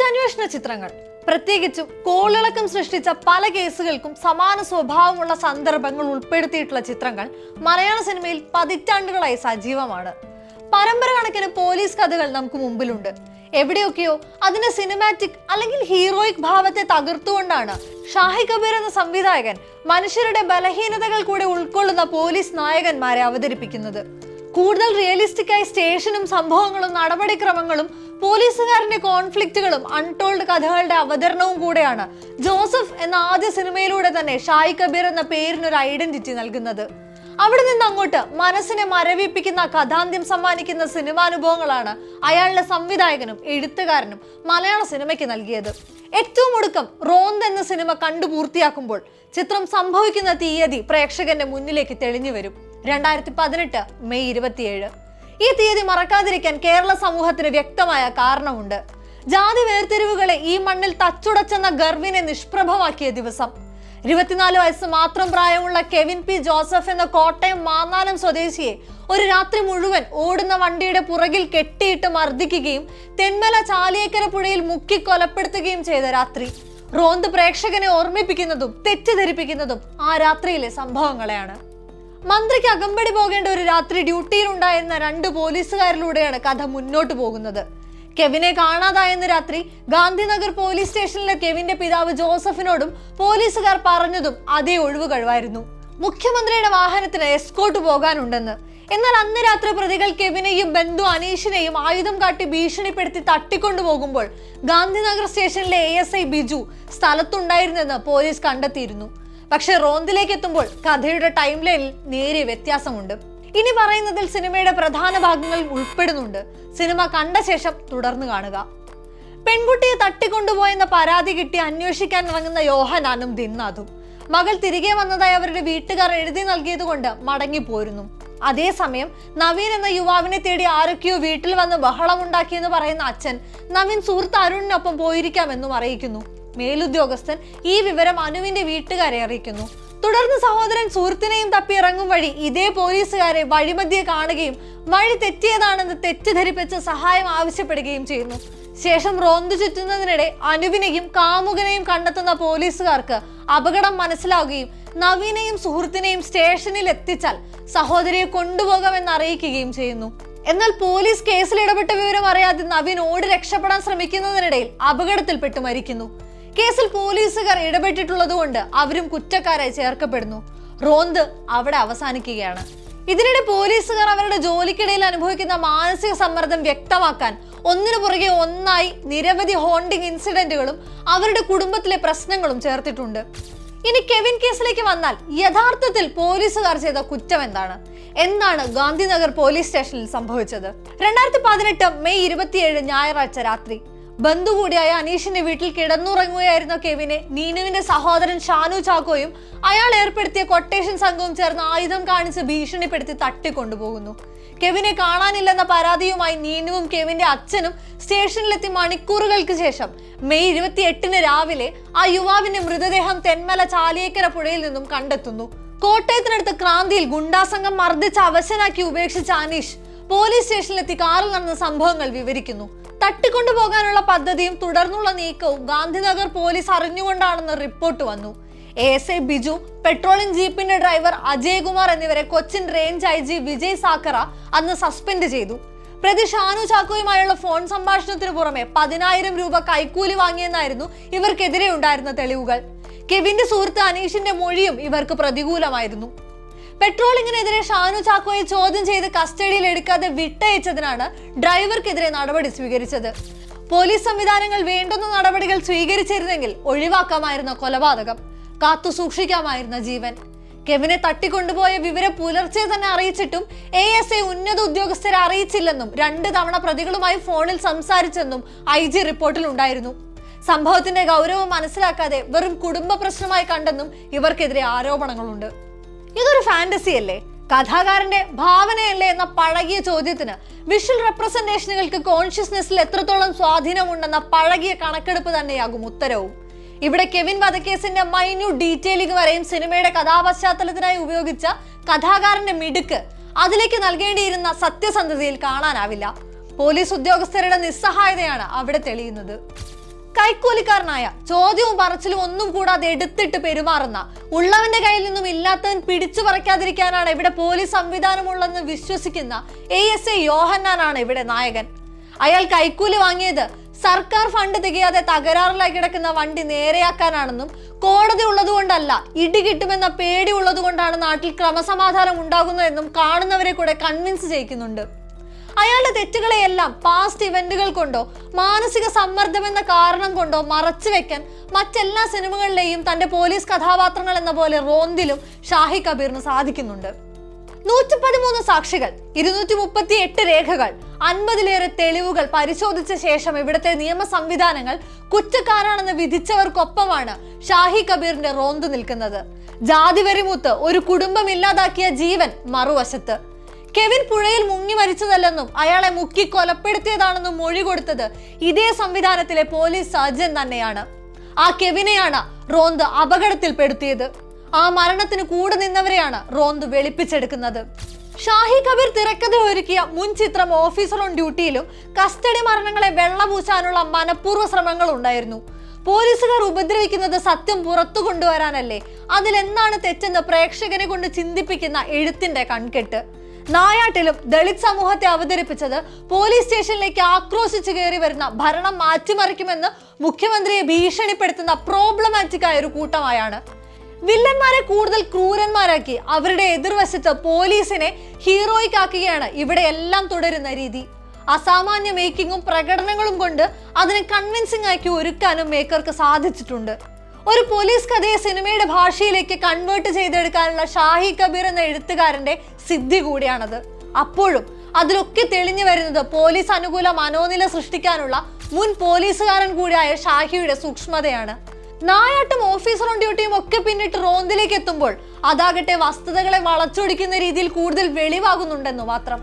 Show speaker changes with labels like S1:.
S1: കുറ്റാന്വേഷണ ചിത്രങ്ങൾ. പ്രത്യേകിച്ചും കോളിളക്കം സൃഷ്ടിച്ച പല കേസുകൾക്കും സമാന സ്വഭാവമുള്ള സന്ദർഭങ്ങൾ ഉൾപ്പെടുത്തിയിട്ടുള്ള ചിത്രങ്ങൾ മലയാള സിനിമയിൽ പതിറ്റാണ്ടുകളായി സജീവമാണ്. പരമ്പര കണക്കിന് പോലീസ് കഥകൾ നമുക്ക് മുമ്പിലുണ്ട്. എവിടെയൊക്കെയോ അതിന്റെ സിനിമാറ്റിക് അല്ലെങ്കിൽ ഹീറോയിക് ഭാവത്തെ തകർത്തുകൊണ്ടാണ് ഷാഹി കബീർ എന്ന സംവിധായകൻ മനുഷ്യരുടെ ബലഹീനതകൾ കൂടെ ഉൾക്കൊള്ളുന്ന പോലീസ് നായകന്മാരെ അവതരിപ്പിക്കുന്നത്. കൂടുതൽ റിയലിസ്റ്റിക് ആയി സ്റ്റേഷനും സംഭവങ്ങളും നടപടിക്രമങ്ങളും പോലീസുകാരന്റെ കോൺഫ്ലിക്റ്റുകളും അൺടോൾഡ് കഥകളുടെ അവതരണവും കൂടെയാണ് ജോസഫ് എന്ന ആദ്യ സിനിമയിലൂടെ തന്നെ ഷായി കബീർ എന്ന പേരിനൊരു ഐഡന്റിറ്റി നൽകുന്നത്. അവിടെ നിന്ന് അങ്ങോട്ട് മനസ്സിനെ മരവിപ്പിക്കുന്ന കഥാന്ത്യം സമ്മാനിക്കുന്ന സിനിമാനുഭവങ്ങളാണ് അയാളുടെ സംവിധായകനും എഴുത്തുകാരനും മലയാള സിനിമയ്ക്ക് നൽകിയത്. ഏറ്റവും ഒടുക്കം റോന്ത് എന്ന സിനിമ കണ്ടു പൂർത്തിയാക്കുമ്പോൾ ചിത്രം സംഭവിക്കുന്ന തീയതി പ്രേക്ഷകന്റെ മുന്നിലേക്ക് തെളിഞ്ഞു വരും. രണ്ടായിരത്തി പതിനെട്ട് മെയ് ഇരുപത്തിയേഴ്. ഈ തീയതി മറക്കാതിരിക്കാൻ കേരള സമൂഹത്തിന് വ്യക്തമായ കാരണമുണ്ട്. ജാതി വേർതിരിവുകളെ ഈ മണ്ണിൽ തച്ചുടച്ചെന്ന ഗർവിനെ നിഷ്പ്രഭമാക്കിയ ദിവസം. ഇരുപത്തിനാല് വയസ്സ് മാത്രം പ്രായമുള്ള കെവിൻ പി ജോസഫ് എന്ന കോട്ടയം മാന്നാനം സ്വദേശിയെ ഒരു രാത്രി മുഴുവൻ ഓടുന്ന വണ്ടിയുടെ പുറകിൽ കെട്ടിയിട്ട് മർദ്ദിക്കുകയും തെന്മല ചാലിയേക്കര പുഴയിൽ മുക്കി കൊലപ്പെടുത്തുകയും ചെയ്ത രാത്രി. റോന്ത് പ്രേക്ഷകനെ ഓർമ്മിപ്പിക്കുന്നതും തെറ്റിദ്ധരിപ്പിക്കുന്നതും ആ രാത്രിയിലെ സംഭവങ്ങളെയാണ്. മന്ത്രിക്ക് അകമ്പടി പോകേണ്ട ഒരു രാത്രി ഡ്യൂട്ടിയിലുണ്ടായിരുന്ന രണ്ട് പോലീസുകാരിലൂടെയാണ് കഥ മുന്നോട്ട് പോകുന്നത്. കെവിനെ കാണാതായെന്ന രാത്രി ഗാന്ധിനഗർ പോലീസ് സ്റ്റേഷനിലെ കെവിന്റെ പിതാവ് ജോസഫിനോടും പോലീസുകാർ പറഞ്ഞതും അതേ ഒഴിവ് കഴിവായിരുന്നു മുഖ്യമന്ത്രിയുടെ വാഹനത്തിന് എസ്കോട്ട് പോകാനുണ്ടെന്ന്. എന്നാൽ അന്ന് രാത്രി പ്രതികൾ കെവിനെയും ബന്ധു അനീഷിനെയും ആയുധം കാട്ടി ഭീഷണിപ്പെടുത്തി തട്ടിക്കൊണ്ടു പോകുമ്പോൾ ഗാന്ധിനഗർ സ്റ്റേഷനിലെ എ എസ് ഐ ബിജു സ്ഥലത്തുണ്ടായിരുന്നെന്ന് പോലീസ് കണ്ടെത്തിയിരുന്നു. പക്ഷെ റോന്തിലേക്ക് എത്തുമ്പോൾ കഥയുടെ ടൈം ലൈനിൽ നേരിയ വ്യത്യാസമുണ്ട്. ഇനി പറയുന്നതിൽ സിനിമയുടെ പ്രധാന ഭാഗങ്ങൾ ഉൾപ്പെടുന്നുണ്ട്. സിനിമ കണ്ട ശേഷം തുടർന്ന് കാണുക. പെൺകുട്ടിയെ തട്ടിക്കൊണ്ടുപോയെന്ന പരാതി കിട്ടി അന്വേഷിക്കാൻ ഇറങ്ങുന്ന യോഹനാനും ദിന്നാഥും. മകൾ തിരികെ വന്നതായി അവരുടെ വീട്ടുകാർ എഴുതി നൽകിയതുകൊണ്ട് മടങ്ങിപ്പോരുന്നു. അതേസമയം നവീൻ എന്ന യുവാവിനെ തേടി ആരൊക്കെയോ വീട്ടിൽ വന്ന് ബഹളമുണ്ടാക്കിയെന്ന് പറയുന്ന അച്ഛൻ നവീൻ സുഹൃത്ത് അരുണിനൊപ്പം പോയിരിക്കാമെന്നും അറിയിക്കുന്നു. മേലുദ്യോഗസ്ഥൻ ഈ വിവരം അനുവിന്റെ വീട്ടുകാരെ അറിയിക്കുന്നു. തുടർന്ന് സഹോദരൻ സുഹൃത്തിനെയും തപ്പി ഇറങ്ങും വഴി ഇതേ പോലീസുകാരെ വഴിമധ്യെ കാണുകയും വഴി തെറ്റിയതാണെന്ന് തെറ്റിദ്ധരിപ്പിച്ച് സഹായം ആവശ്യപ്പെടുകയും ചെയ്യുന്നു. ശേഷം റോന്തു ചുറ്റുന്നതിനിടെ അനുവിനെയും കാമുകനെയും കണ്ടെത്തുന്ന പോലീസുകാർക്ക് അപകടം മനസ്സിലാവുകയും നവീനെയും സുഹൃത്തിനെയും സ്റ്റേഷനിൽ എത്തിച്ചാൽ സഹോദരിയെ കൊണ്ടുപോകാമെന്ന് അറിയിക്കുകയും ചെയ്യുന്നു. എന്നാൽ പോലീസ് കേസിൽ ഇടപെട്ട വിവരം അറിയാതെ നവീൻ ഓടി രക്ഷപ്പെടാൻ ശ്രമിക്കുന്നതിനിടയിൽ അപകടത്തിൽപ്പെട്ട് മരിക്കുന്നു. കേസിൽ പോലീസുകാർ ഇടപെട്ടിട്ടുള്ളതുകൊണ്ട് അവരും കുറ്റക്കാരായി ചേർക്കപ്പെടുന്നു. റോന്ത് അവിടെ അവസാനിക്കുകയാണ്. ഇതിനിടെ പോലീസുകാർ അവരുടെ ജോലിക്കിടയിൽ അനുഭവിക്കുന്ന മാനസിക സമ്മർദ്ദം വ്യക്തമാക്കാൻ ഒന്നിനു പുറകെ ഒന്നായി നിരവധി ഹോണ്ടിങ് ഇൻസിഡന്റുകളും അവരുടെ കുടുംബത്തിലെ പ്രശ്നങ്ങളും ചേർത്തിട്ടുണ്ട്. ഇനി കെവിൻ കേസിലേക്ക് വന്നാൽ യഥാർത്ഥത്തിൽ പോലീസുകാർ ചെയ്ത കുറ്റം എന്താണ്? എന്താണ് ഗാന്ധിനഗർ പോലീസ് സ്റ്റേഷനിൽ സംഭവിച്ചത്? രണ്ടായിരത്തി പതിനെട്ട് മെയ് ഇരുപത്തിയേഴ് ഞായറാഴ്ച രാത്രി ബന്ധു കൂടിയായ അനീഷിന്റെ വീട്ടിൽ കിടന്നുറങ്ങുകയായിരുന്ന കെവിനെ നീനുവിന്റെ സഹോദരൻ ഷാനു ചാക്കോയും അയാൾ ഏർപ്പെടുത്തിയ കൊട്ടേഷൻ സംഘവും ചേർന്ന് ആയുധം കാണിച്ച് ഭീഷണിപ്പെടുത്തി തട്ടിക്കൊണ്ടുപോകുന്നു. കെവിനെ കാണാനില്ലെന്ന പരാതിയുമായി നീനുവും കെവിന്റെ അച്ഛനും സ്റ്റേഷനിലെത്തി മണിക്കൂറുകൾക്ക് ശേഷം മെയ് ഇരുപത്തി എട്ടിന് രാവിലെ ആ യുവാവിന്റെ മൃതദേഹം തെന്മല ചാലിയേക്കര പുഴയിൽ നിന്നും കണ്ടെത്തുന്നു. കോട്ടയത്തിനടുത്ത് ക്രാന്തിയിൽ ഗുണ്ടാസംഘം മർദ്ദിച്ച് അവശനാക്കി ഉപേക്ഷിച്ച അനീഷ് പോലീസ് സ്റ്റേഷനിലെത്തി കാറിൽ നടന്ന സംഭവങ്ങൾ വിവരിക്കുന്നു. തട്ടിക്കൊണ്ടുപോകാനുള്ള പദ്ധതിയും തുടർന്നുള്ള നീക്കവും ഗാന്ധിനഗർ പോലീസ് അറിഞ്ഞുകൊണ്ടാണെന്ന് റിപ്പോർട്ട് വന്നു. എസ് എ ബിജു പെട്രോളിംഗ് ജീപ്പിന്റെ ഡ്രൈവർ അജയ് കുമാർ എന്നിവരെ Cochin range I G Vijay Sakhare അന്ന് സസ്പെൻഡ് ചെയ്തു. പ്രതി ഷാനു ചാക്കോയുമായുള്ള ഫോൺ സംഭാഷണത്തിന് പുറമെ പതിനായിരം രൂപ കൈക്കൂലി വാങ്ങിയെന്നായിരുന്നു ഇവർക്കെതിരെ ഉണ്ടായിരുന്ന തെളിവുകൾ. കെവിന്റെ സുഹൃത്ത് അനീഷിന്റെ മൊഴിയും ഇവർക്ക് പ്രതികൂലമായിരുന്നു. പെട്രോളിങ്ങിനെതിരെ ഷാനു ചാക്കോയെ ചോദ്യം ചെയ്ത് കസ്റ്റഡിയിൽ എടുക്കാതെ വിട്ടയച്ചതിനാണ് ഡ്രൈവർക്കെതിരെ നടപടി സ്വീകരിച്ചത്. പോലീസ് സംവിധാനങ്ങൾ വേണ്ടുന്ന നടപടികൾ സ്വീകരിച്ചിരുന്നെങ്കിൽ ഒഴിവാക്കാമായിരുന്ന കൊലപാതകം. കാത്തു സൂക്ഷിക്കാമായിരുന്ന ജീവൻ. കെവിനെ തട്ടിക്കൊണ്ടുപോയ വിവരം പുലർച്ചെ തന്നെ അറിയിച്ചിട്ടും എ എസ് ഐ ഉന്നത ഉദ്യോഗസ്ഥരെ അറിയിച്ചില്ലെന്നും രണ്ട് തവണ പ്രതികളുമായി ഫോണിൽ സംസാരിച്ചെന്നും ഐ ജി റിപ്പോർട്ടിൽ ഉണ്ടായിരുന്നു. സംഭവത്തിന്റെ ഗൗരവം മനസ്സിലാക്കാതെ വെറും കുടുംബ പ്രശ്നമായി കണ്ടെന്നും ഇവർക്കെതിരെ ആരോപണങ്ങളുണ്ട്. ഇതൊരു ഫാന്റസി അല്ലേ? കഥാകാരന്റെ ഭാവനയല്ലേ എന്ന പഴകിയ ചോദ്യത്തിന് വിഷ്വൽ റെപ്രസെന്റേഷനുകൾക്ക് കോൺഷ്യസ്നെസ്സിൽ എത്രത്തോളം സ്വാധീനമുണ്ടെന്ന പഴകിയ കണക്കെടുപ്പ് തന്നെയാകും ഉത്തരവും. ഇവിടെ കെവിൻ വധക്കേസിന്റെ മൈന്യൂട്ട് ഡീറ്റെയിലിംഗ് വരെയും സിനിമയുടെ കഥാപശ്ചാത്തലത്തിനായി ഉപയോഗിച്ച കഥാകാരന്റെ മിടുക്ക് അതിലേക്ക് നൽകേണ്ടിയിരുന്ന സത്യസന്ധതയിൽ കാണാനാവില്ല. പോലീസ് ഉദ്യോഗസ്ഥരുടെ നിസ്സഹായതയാണ് അവിടെ തെളിയുന്നത്. കൈക്കൂലിക്കാരനായ ചോദ്യവും പറച്ചിലും ഒന്നും കൂടാതെ എടുത്തിട്ട് പെരുമാറുന്ന ഉള്ളവന്റെ കയ്യിൽ നിന്നും ഇല്ലാത്തവൻ പിടിച്ചു പറിക്കാതിരിക്കാനാണ് ഇവിടെ പോലീസ് സംവിധാനമുള്ളതെന്ന് വിശ്വസിക്കുന്ന എ എസ് എ യോഹന്നാനാണ് ഇവിടെ നായകൻ. അയാൾ കൈക്കൂലി വാങ്ങിയത് സർക്കാർ ഫണ്ട് തികയാതെ തകരാറിലായി കിടക്കുന്ന വണ്ടി നേരെയാക്കാനാണെന്നും കോടതി ഉള്ളതുകൊണ്ടല്ല ഇടി കിട്ടുമെന്ന പേടി ഉള്ളതുകൊണ്ടാണ് നാട്ടിൽ ക്രമസമാധാനം ഉണ്ടാകുന്നതെന്നും കാണുന്നവരെ കൂടെ കൺവിൻസ് ചെയ്യിക്കുന്നുണ്ട്. അയാളുടെ തെറ്റുകളെയെല്ലാം പാസ്റ്റ് ഇവന്റുകൾ കൊണ്ടോ മാനസിക സമ്മർദ്ദം എന്ന കാരണം കൊണ്ടോ മറച്ചു വെക്കാൻ മറ്റെല്ലാ സിനിമകളിലെയും തന്റെ പോലീസ് കഥാപാത്രങ്ങൾ എന്ന പോലെ റോന്തിലും ഷാഹി കബീറിന് സാധിക്കുന്നുണ്ട്. നൂറ്റി പതിമൂന്ന് സാക്ഷികൾ ഇരുന്നൂറ്റി മുപ്പത്തി എട്ട് രേഖകൾ അൻപതിലേറെ തെളിവുകൾ പരിശോധിച്ച ശേഷം ഇവിടുത്തെ നിയമ സംവിധാനങ്ങൾ കുറ്റക്കാരാണെന്ന് വിധിച്ചവർക്കൊപ്പമാണ് ഷാഹി കബീറിന്റെ റോന്തു നിൽക്കുന്നത്. ജാതി വരിമുത്ത് ഒരു കുടുംബം ഇല്ലാതാക്കിയ ജീവൻ മറുവശത്ത്. കെവിൻ പുഴയിൽ മുങ്ങി മരിച്ചതല്ലെന്നും അയാളെ മുക്കി കൊലപ്പെടുത്തിയതാണെന്നും മൊഴി കൊടുത്തത് ഇതേ സംവിധാനത്തിലെ പോലീസ് സർജൻ തന്നെയാണ്. ആ കെവിനെയാണ് റോന്ത് അപകടത്തിൽപ്പെടുത്തിയത്. ആ മരണത്തിന് കൂടെ നിന്നവരെയാണ് റോന്ത് വെളുപ്പിച്ചെടുക്കുന്നത്. ഷാഹി കബീർ തിരക്കഥ ഒരുക്കിയ മുൻ ചിത്രം ഓഫീസർ ഓൺ ഡ്യൂട്ടിയിലും കസ്റ്റഡി മരണങ്ങളെ വെള്ളപൂശാനുള്ള മനഃപൂർവ ശ്രമങ്ങൾ ഉണ്ടായിരുന്നു. പോലീസുകാർ ഉപദ്രവിക്കുന്നത് സത്യം പുറത്തു കൊണ്ടുവരാനല്ലേ? അതിലെന്താണ് തെറ്റെന്ന് പ്രേക്ഷകനെ കൊണ്ട് ചിന്തിപ്പിക്കുന്ന എഴുത്തിന്റെ കൺകെട്ട്. നായാട്ടിലും ദളിത് സമൂഹത്തെ അവതരിപ്പിച്ചത് പോലീസ് സ്റ്റേഷനിലേക്ക് ആക്രോശിച്ചു കയറി വരുന്ന ഭരണം മാറ്റിമറിക്കുമെന്ന് മുഖ്യമന്ത്രിയെ ഭീഷണിപ്പെടുത്തുന്ന പ്രോബ്ലമാറ്റിക് ആയ ഒരു കൂട്ടമായാണ്. വില്ലന്മാരെ കൂടുതൽ ക്രൂരന്മാരാക്കി അവരുടെ എതിർവശത്ത് പോലീസിനെ ഹീറോയിക് ആക്കുകയാണ് ഇവിടെ എല്ലാം തുടരുന്ന രീതി. അസാമാന്യ മേക്കിങ്ങും പ്രകടനങ്ങളും കൊണ്ട് അതിനെ കൺവിൻസിംഗ് ആക്കി ഒരുക്കാനും മേക്കർക്ക് സാധിച്ചിട്ടുണ്ട്. ഒരു പോലീസ് കഥയെ സിനിമയുടെ ഭാഷയിലേക്ക് കൺവേർട്ട് ചെയ്തെടുക്കാനുള്ള ഷാഹി കബീർ എന്ന എഴുത്തുകാരന്റെ സിദ്ധി കൂടിയാണത്. അപ്പോഴും അതിലൊക്കെ തെളിഞ്ഞു വരുന്നത് പോലീസ് അനുകൂല മനോനില സൃഷ്ടിക്കാനുള്ള മുൻ പോലീസുകാരൻ കൂടിയായ ഷാഹിയുടെ സൂക്ഷ്മതയാണ്. നായാട്ടും ഓഫീസർ ഓൺ ഡ്യൂട്ടിയും ഒക്കെ പിന്നിട്ട് റോന്തിലേക്ക് എത്തുമ്പോൾ അതാകട്ടെ വസ്തുതകളെ വളച്ചൊടിക്കുന്ന രീതിയിൽ കൂടുതൽ വെളിവാകുന്നുണ്ടെന്നു മാത്രം.